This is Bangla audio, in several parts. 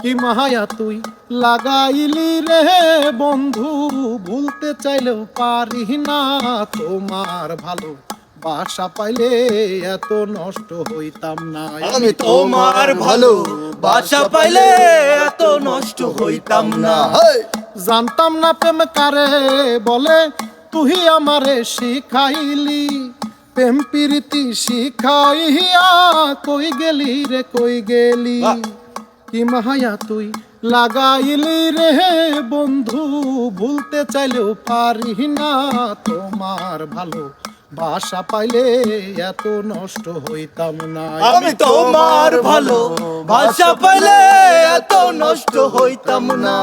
কি মাহায়া তুই? লাগাইলি রে বন্ধু ভুলতে চাইলেও পারি না। তোমার ভালো বাসা পাইলে এত নষ্ট হইতাম না। আমি তোমার ভালো বাসা পাইলে এত নষ্ট হইতাম না। জানতাম না প্রেম কারে বলে তুই আমারে শিখাইলি। প্রেম প্রীতি শিখাইয়া কই গেলি রে কই গেলি। কি মাহায়া তুই? লাগাইলি রে বন্ধু ভুলতে চাইলেও পারি না তোমার ভালো বাসা পাইলে এত নষ্ট হইতাম না। আমি তোমার ভালো বাসা পাইলে এত নষ্ট হইতাম না।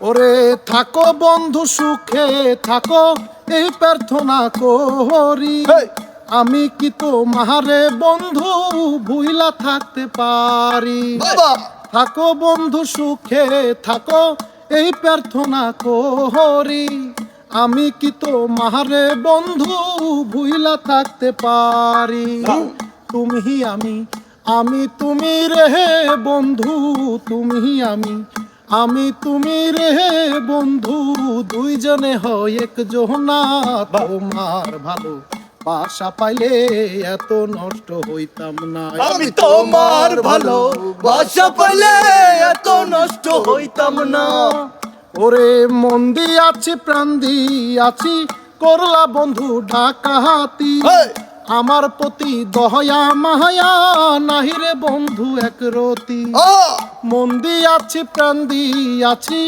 ওরে থাকো বন্ধু সুখে থাকো এই প্রার্থনা করি। আমি কি তো মাহারে বন্ধু ভুইলা থাকতে পারি? বাবা। থাকো বন্ধু সুখে, থাকো, এই প্রার্থনা করি। আমি কি তো মাহারে বন্ধু ভুইলা থাকতে পারি? তুমি আমি আমি তুমি রে বন্ধু তুমি আমি আমি তুমি রে বন্ধু, দুইজনে হয় এক জোহনা তোমার ভালো। বাসা পাইলে এত নষ্ট হইতাম না। আমি তোমার ভালো বাসা পাইলে এত নষ্ট হইতাম না। ওরে মন দিয়ে আছি প্রাণ দিয়ে আছি করলা বন্ধু ডাকাহাতি হেই! আমার প্রতি দহয়া মাহায়া নাহিরে বন্ধু এক রতি। মন দিয়ে আছি প্রাণ দিয়ে আছি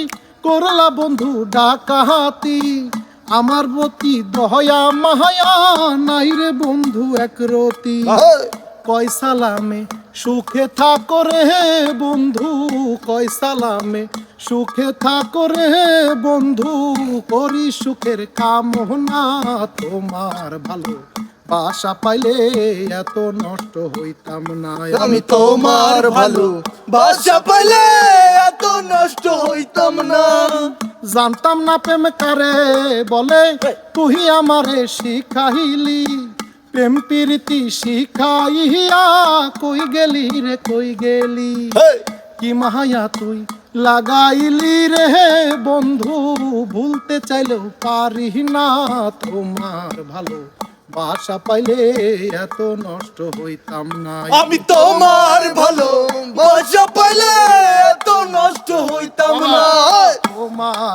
করলা বন্ধু ডাকাহাতি আমার প্রতি দহয়া মাহায়া নাই রে বন্ধু এক রতি। কয় সালামে সুখে থাকো রে বন্ধু কয় সালামে সুখে থাকো রে বন্ধু করি সুখের কামনা তোমার ভালো বাসা পাইলে এত নষ্ট হইতাম না। আমি তোমার ভালো বাসা পাইলে এত নষ্ট হইতাম না। জানতাম না প্রেম কারে বলে তুই আমারে শিখাইলি। প্রেম প্রীতি শিখাইয়া কই গেলি রে কই গেলি? কি মাহায়া তুই লাগাইলি রে বন্ধু ভুলতে চাইলেও পারি না তোমার ভালো বাসা পাইলে এত নষ্ট হইতাম না। আমি তোমার ভালো বাসা পাইলে এত নষ্ট হইতাম না।